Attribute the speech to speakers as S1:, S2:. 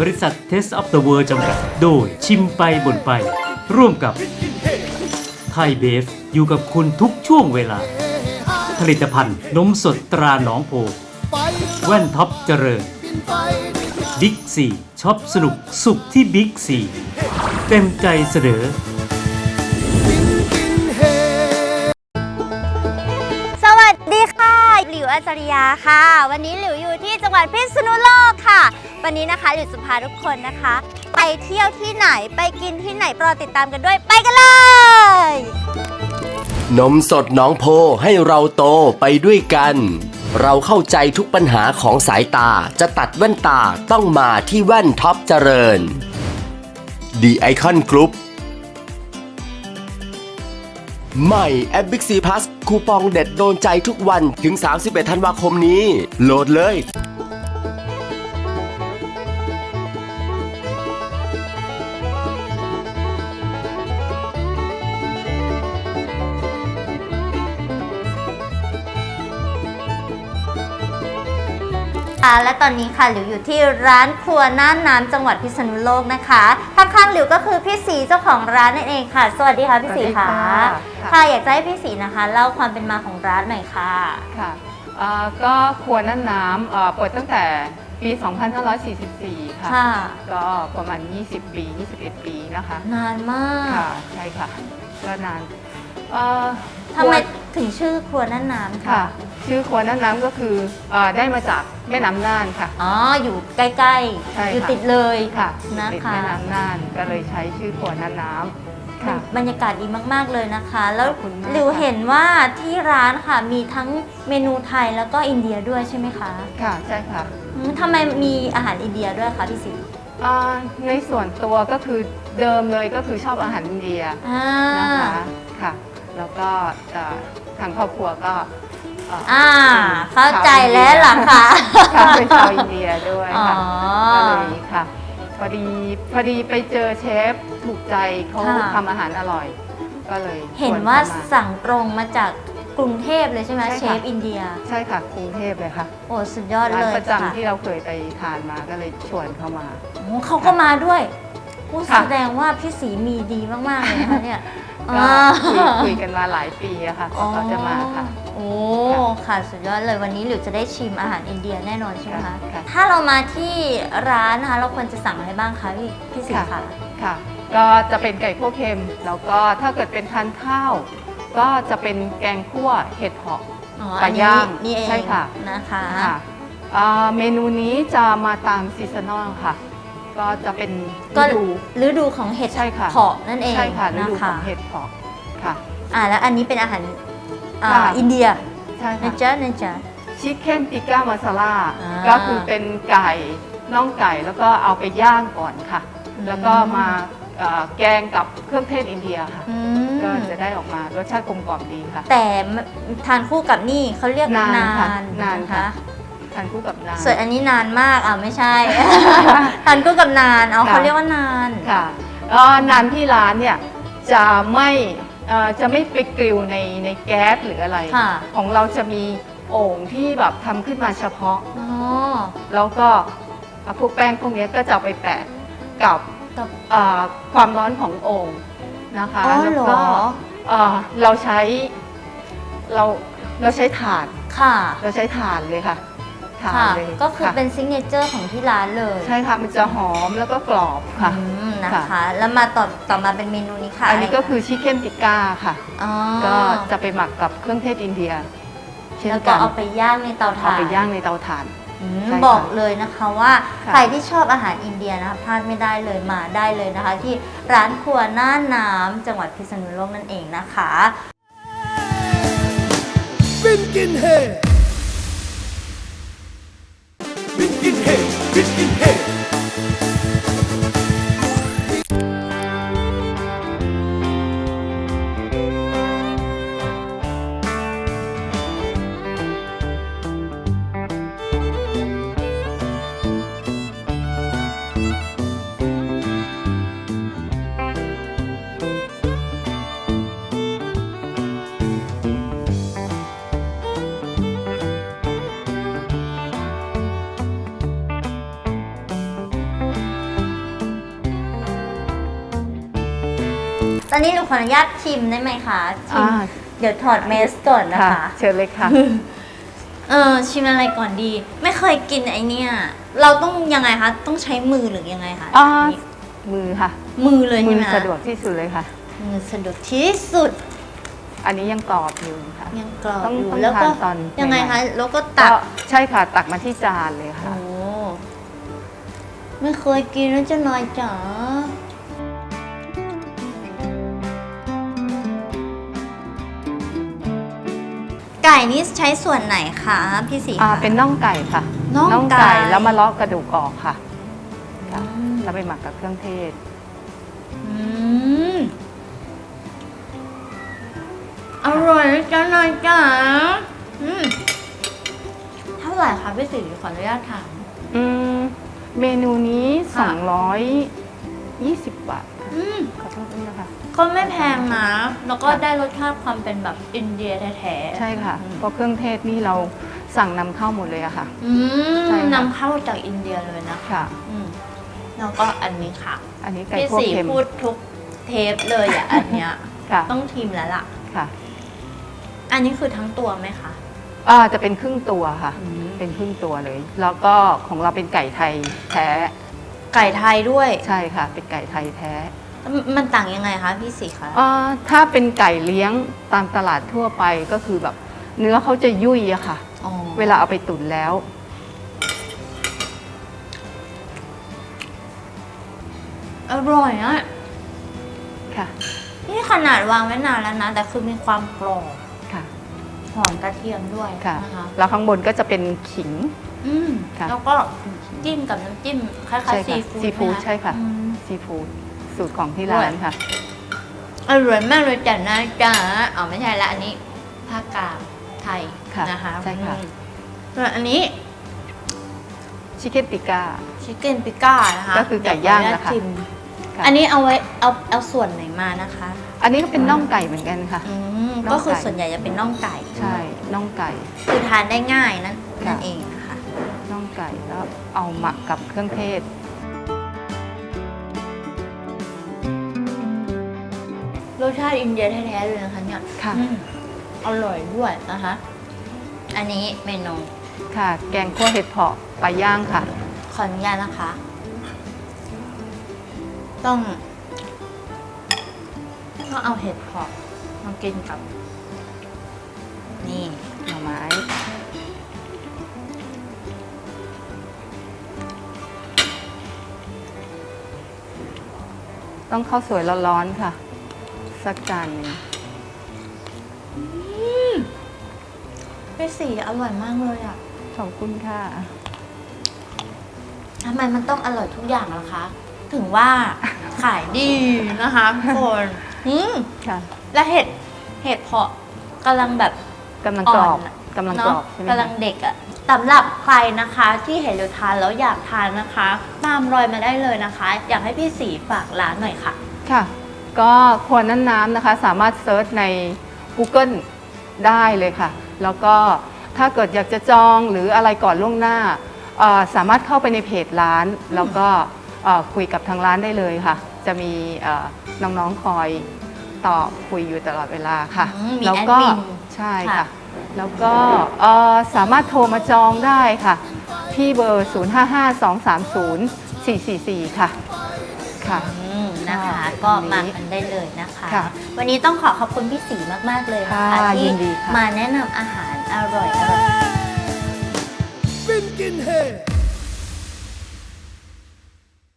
S1: บริษัท Test of the World จำกัด โดยชิมไปบ่นไป ร่วมกับไทยเบฟอยู่กับคุณทุกช่วงเวลา ผลิตภัณฑ์นมสดตราหนองโพ แว่นท็อปเจริญบิ๊กซีช็อปสนุกสุขที่บิ๊กซีเต็มใจเสนอ
S2: สวัสดีค่ะ หลิวอาจารยาค่ะ วันนี้หลิวอยู่ที่จังหวัดพิษณุโลกค่ะ วันนี้นะคะหลิวจะพาทุกคนนะคะ ไปเที่ยวที่ไหนไปกินที่ไหนรอติดตามกันด้วยไปกันเลย
S3: นมสดน้องโพให้เราโตไปด้วยกัน เราเข้าใจทุกปัญหาของสายตาจะตัดแว่นตาต้องมาที่แว่นท็อปเจริญ The Icon Group ใหม่แอป Big C Plus คูปองเด็ดโดนใจทุกวันถึง 31 ธันวาคมนี้ โหลดเลย
S2: ค่ะและตอนนี้ค่ะหลิวอยู่ที่ร้านครัวน่านน้ำจังหวัดพิษณุโลกนะคะข้างๆหลิวก็คือพี่สีเจ้าของร้านนั่นเองค่ะ สวัสดีค่ะพี่สีค่ะ
S4: สวัสดีค่ะ
S2: ค่ะอยากจะให้พี่สีนะคะเล่าความเป็นมาของร้านหน่อยค่ะ
S4: ค่ะเอ่อก็ครัวน่านน้ำเอ่อเปิดตั้งแต่ปี 2544ค่ะ
S2: ค่ะ
S4: ก็ประมาณ 20 ปี 21 ปีนะคะ
S2: นานมาก
S4: ค่ะ ใช่ค่ะ ก็นานเอ่อ
S2: ทำไม
S4: ครัว
S2: ถึงชื่อครัวน่านน้ำ
S4: ค่ะชื่อครัวน่านน้ำก็คือเอ่อได้มาจากแม่น้ำน่านค่ะ
S2: อ๋อ อยู่ใกล้
S4: ใช่
S2: ๆ
S4: ค่ะ
S2: อยู่ติดเลย
S4: ค่ะ
S2: นะ
S4: ติด
S2: คะ
S4: แม่น้ำน่านก็เลยใช้ชื่อครัวน่านน้ำค่ะ
S2: บรรยากาศดีมาก ๆ เลยนะคะ แล้ว
S4: ขอบคุณมาก
S2: หลิว
S4: ค่ะ
S2: เห็นว่าที่ร้านค่ะมีทั้งเมนูไทยแล้วก็อินเดียด้วยใช่ไหมคะ
S4: ค่ะใช่ค่ะ
S2: อืมทำไมมีอาหารอินเดียด้วยคะพี่สี
S4: เอ่อในส่วนตัวก็คือเดิมเลยก็คือชอบอาหารอินเดีย
S2: อ่า
S4: นะคะค่ะ แล้วก็เอ่อทางครอบครัวก็เอ่า
S2: เข้าใจแล้วล่ะค่ะ
S4: ค่ะเป็นชาวอินเดียด้วย
S2: อ๋อ
S4: ค่ะก็เลยค่ะ พอดีพอดีไปเจอเชฟถูกใจเขา
S2: ค่ะ
S4: ทำอาหารอร่อย ก็เลย
S2: เห็น
S4: ช
S2: ว่า
S4: ขม
S2: สั่งตรงมาจากกรุงเทพเลยใช่ไหม
S4: ใช่
S2: เช
S4: ค่ะ
S2: ฟอินเดีย
S4: ใช่ค่ะกรุงเทพเลยค่ะ
S2: โอ้สุดยอด
S4: ร้าน
S2: เลย
S4: ประ
S2: ค่ะ
S4: จำที่เราเคยไปทานมาก็เลยชวนเข้ามา
S2: โอ้เขาก็มาด้วยโอ้
S4: ค่ะ
S2: แสดงว่าพี่สีมีดีมากๆเลยนะคะเนี่ย
S4: ก็
S2: อ่า
S4: คุยคุยกันมาหลายปีอะค่ะกว่าเขาจะมาค่ะ
S2: โอ้
S4: ค่ะ
S2: ค่ะ สุดยอดเลยวันนี้หลิวจะได้ชิมอาหารอินเดียแน่นอนใช่ไหมคะ
S4: ค่ะ
S2: ถ้าเรามาที่ร้านนะคะ เราควรจะสั่งอะไรบ้างคะพี่พี่สี
S4: ค่ะ
S2: ค่ะ
S4: ค่ะ ก็จะเป็นไก่คั่วเค็ม แล้วก็ถ้าเกิดเป็นทานข้าว ก็จะเป็นแกงคั่วเห็ดหอบ
S2: อ๋อ
S4: ป
S2: อั
S4: ลาน
S2: นี้
S4: ย่าง
S2: นี่เอง
S4: ใช่ค่ะ
S2: นะคะ
S4: ค่ะอ่าเมนูนี้จะมาตามซีซันอลค่ะ ก็จะเป็น
S2: ก็
S4: ฤดู
S2: ฤดูของเห็ด
S4: ใช่ค่ะ
S2: เพาะนั่นเอง
S4: ใช่ค่ะฤ
S2: นะ
S4: ดูข
S2: คะ
S4: องเห็ดเพาะค่ะ
S2: อ่าแล้วอันนี้เป็นอาหารอ่า
S4: ค่ะ
S2: อินเดีย
S4: ใช่
S2: นะ
S4: ค่ะ
S2: จ๊ะนะจ๊ะ
S4: ชิคเก้นติก้ามาซาล่า
S2: อ่า
S4: ก็คือเป็นไก่น่องไก่แล้วก็เอาไปย่างก่อนค่ะ
S2: อืม
S4: แล้วก็มาเอ่อแกงกับเครื่องเทศอินเดียค่ะ
S2: อื
S4: ก็
S2: ม
S4: จะได้ออกมารสชาติกลมกล่อมดีค่ะ
S2: แต่ทานคู่กับนี่เขาเรียก
S4: นาน
S2: นาน
S4: ค่ะนาน
S2: นะคะ
S4: ค่ะ ทานคู่กับนาน
S2: ส่วนอันนี้นานมากอ่าไม่ใช่ ทานคู่กับนานเอา
S4: ค่ะ
S2: เขาเรียกว่านาน
S4: ค่ะเอ่อนานที่ร้านเนี่ยจะไม่เอ่อจะไม่ไปกริลในในแก๊สหรืออะไร
S2: ค่ะ
S4: ของเราจะมีโอ่งที่แบบทำขึ้นมาเฉพาะ
S2: อ๋อ
S4: แล้วก็เอาพวกแป้งพวกเนี้ยก็จะเอาไปแปะกับ
S2: กับ
S4: เอ่อความร้อนของโอ่งนะคะ
S2: อ๋อ
S4: แล้ว
S2: เหร
S4: ก็
S2: อ
S4: เอ่อเราใช้เราเราใช้ถ่าน
S2: ค่ะ
S4: เราใช้ถ่านเลยค่ะ ถ่าน
S2: ค่ะ
S4: เลย
S2: ก็คือ
S4: ค่ะ
S2: เป็นซิกเนเจอร์ของที่ร้านเลย
S4: ใช่ค่ะมันจะหอมแล้วก็กรอบค่ะ
S2: อืมนะ
S4: ค่ะ
S2: คะ แล้วมาต่อต่อมาเป็นเมนูนี้ค่ะ
S4: อันนี้ก็คือชิคเก้นติก้าค่ะ
S2: อ๋อ
S4: ก็จะไปหมักกับเครื่องเทศอินเดีย เช่น
S2: แล้วก็
S4: กัน
S2: เอาไปย่างในเตาถ่า
S4: เอา
S2: น
S4: ไปย่างในเตาถ่าน
S2: อืม
S4: ใช่ค่ะ
S2: บอกเลยนะคะว่า
S4: ค่ะ
S2: ใครที่ชอบอาหารอินเดียนะคะพลาดไม่ได้เลยมาได้เลยนะคะ ที่ร้านครัวน่านน้ำจังหวัดพิษณุโลกนั่นเองนะคะ
S5: Binkin Head. Head. Binkin Head.
S2: ตอนนี้หนูขออนุญาตชิมได้ไหมคะชิม
S4: อ่า
S2: เดี๋ยวถอดเมสก่อนนะ
S4: ค่ะ
S2: คะ
S4: เชิญเลยค่ะ
S2: เออชิมอะไรก่อนดี ไม่เคยกินไอเนี่ย เราต้องยังไงคะ ต้องใช้มือหรือยังไงคะ
S4: อ่ามือค่ะ
S2: มือเลย
S4: มื
S2: ใช่
S4: อ
S2: ไหม
S4: สะดวกที่สุดเลยค่ะ
S2: มือสะดวกที่สุด
S4: อันนี้ยังกรอบอยู่ค่ะ
S2: ยังกรอบ
S4: ต้อง
S2: อยู่
S4: ต้อง
S2: แล้วก็
S4: ทานตอน
S2: ยังไง
S4: ใหม่
S2: คะ
S4: ๆ
S2: แล้วก็ตัก
S4: ใช่ค่ะตักมาที่จานเลย
S2: โอ้
S4: ค่ะ
S2: ไม่เคยกินแล้วจะน้อยจ๋า ก่นี่ใช้ส่วนไหนคะพี่สี
S4: อ่า
S2: คะ
S4: เป็นน่องไก่ค่ะ
S2: น่องไก่
S4: แล้วมาเลาะกระดูกออกค่ะ
S2: อื
S4: ค่ะ
S2: ม
S4: แล้วไปหมักกับเครื่องเทศ
S2: อืมอร่อยนะจ๊ะนายจ๋าอืมเท่าไหร่คะพี่สีขออนุญาตถาม
S4: อืมเมนูนี้
S2: ค่ะ
S4: 220 บาท
S2: ก็ไม่แพงนะ แล้วก็
S4: ค่ะ
S2: ได้รสชาติความเป็นแบบอินเดียแท้ๆ
S4: ใช่ค่ะ
S2: อืม
S4: เพราะเครื่องเทศนี่เราสั่งนำเข้าหมดเลยอะค่ะ
S2: อืม
S4: ใช่ค่ะ
S2: นำเข้าจากอินเดียเลยนะคะ
S4: ค่ะ
S2: อืมแล้วก็อันนี้ค่ะ
S4: อันนี้ไก่
S2: พี่
S4: คั่ว
S2: สี
S4: เค็ม
S2: พูดทุกเทปเลยอะอันเนี้ย
S4: ค่ะ
S2: ต้องทีมแล้วล่ะ
S4: ค่ะ
S2: อันนี้คือทั้งตัวไหมคะ
S4: อ่าจะเป็นครึ่งตัวค่ะ
S2: อืม
S4: เป็นครึ่งตัวเลย แล้วก็ของเราเป็นไก่ไทยแท้
S2: ไก่ไทยด้วย
S4: ใช่ค่ะ เป็นไก่ไทยแท้
S2: มันต่างยังไงคะพี่สีคะ
S4: อ่าถ้าเป็นไก่เลี้ยงตามตลาดทั่วไปก็คือแบบ เนื้อเขาจะยุ่ยอะค่ะ
S2: อ๋อ
S4: เวลาเอาไปตุ๋นแล้ว
S2: อร่อยอะ
S4: ค่ะ
S2: นี่ขนาดวางไว้นานแล้วนะ แต่คือมีความกรอบ
S4: ค่ะ
S2: หอมกระเทียมด้วย
S4: ค่ะ
S2: นะคะ
S4: แล้วข้างบนก็จะเป็นขิง
S2: อืม
S4: ค่ะ
S2: แล้วก็จิ้มกับน้ำจิ้มคล้าย
S4: ใช่
S2: ๆ
S4: ค่ะ
S2: ซีฟู้ด
S4: ซีฟู้ด
S2: ไหม
S4: ใช่ค่ะ
S2: อืม
S4: ซีฟู้ด สูตรของที่ร้านค่ะ
S2: อร่อยมากเลยจ้ะนะจ๊ะอ๋อไม่ใช่ละอันนี้ภาคกลางไทย
S4: ค่ะ
S2: นะคะ
S4: ใช่ค่ะ
S2: อืมส่วนอันนี้
S4: ชิคเก้นติก้า
S2: ชิคเก้นปิก้านะคะ
S4: ก็คือไก่ย่างนะคะ
S2: เดี๋วขออนุญตชิม
S4: ค่ะ
S2: อันนี้เอาไว้เอาเอาส่วนไหนมานะคะ
S4: อันนี้ก็เป็นน่องไก่เหมือนกันค่ะ
S2: อืม
S4: น่องไก่
S2: ก็คือส่วนใหญ่จะเป็นน่องไก่
S4: ใช่น่องไก่
S2: คือทานได้ง่ายนั่น
S4: ค่ะ
S2: นั่นเองนะคะ
S4: น่องไก่แล้วเอาหมักกับเครื่องเทศ
S2: รสชาติอินเดียแท้ๆเลยนะคะเนี่ย
S4: ค่ะ
S2: อืมอร่อยด้วยนะคะ อันนี้เมนู
S4: ค่ะ แกงคั่วเห็ดเผาะปลาย่างค่ะ
S2: ขออนุญาตนะคะ ต้องต้องเอาเห็ดเผาะมากินกับ นี่
S4: หน่อไม้ ต้องข้าวสวยร้อนๆค่ะ สักจานหนึ่ง
S2: พี่สีอร่อยมากเลยอะ
S4: ขอบคุณค่ะ
S2: ทำไมมันต้องอร่อยทุกอย่างล่ะคะ ถึงว่าขายดีนะคะทุกคนอืม
S4: ค่ะ
S2: และเห็ดเห็ดเพาะกำลังแบบ
S4: กำลังกรอบ
S2: อ่อนอะ
S4: กำลังกร
S2: เนาะ
S4: อบใช่ไหม
S2: กำลัง
S4: คะ
S2: เด็กอะสำหรับใครนะคะที่เห็นหรือทานแล้วอยากทานนะคะ ตามรอยมาได้เลยนะคะ อยากให้พี่สีฝากร้านหน่อยค่ะ
S4: ค่ะ ก็ครัวนั้นน้ำนะคะสามารถเซิร์ชใน Google ได้เลยค่ะ แล้วก็ถ้าเกิดอยากจะจองหรืออะไรก่อนล่วงหน้าเอ่อสามารถเข้าไปในเพจร้าน แล้วก็เอ่อคุยกับทางร้านได้เลยค่ะ จะมีเอ่อน้องๆคอยตอบคุยอยู่ตลอดเวลาค่ะ
S2: อืมมี
S4: แล้วก็
S2: แอดมิน
S4: ใช่
S2: ค่ะ
S4: ค่ะ แล้วก็เอ่อสามารถโทรมาจองได้ค่ะ ที่เบอร์ 0552304444ค่ะค่ะ
S2: อืม นะคะ
S4: ค่ะ
S2: ก็
S4: วันนี้
S2: มากันได้เลยนะคะ
S4: ค่ะ
S2: วันนี้ต้องขอขอบคุณพี่สีมากๆเลยนะคะ
S4: ค่ะ
S2: ที่
S4: ยินดีค่ะ
S2: มาแนะนำอาหารอร่อยๆ
S5: Binkin Head.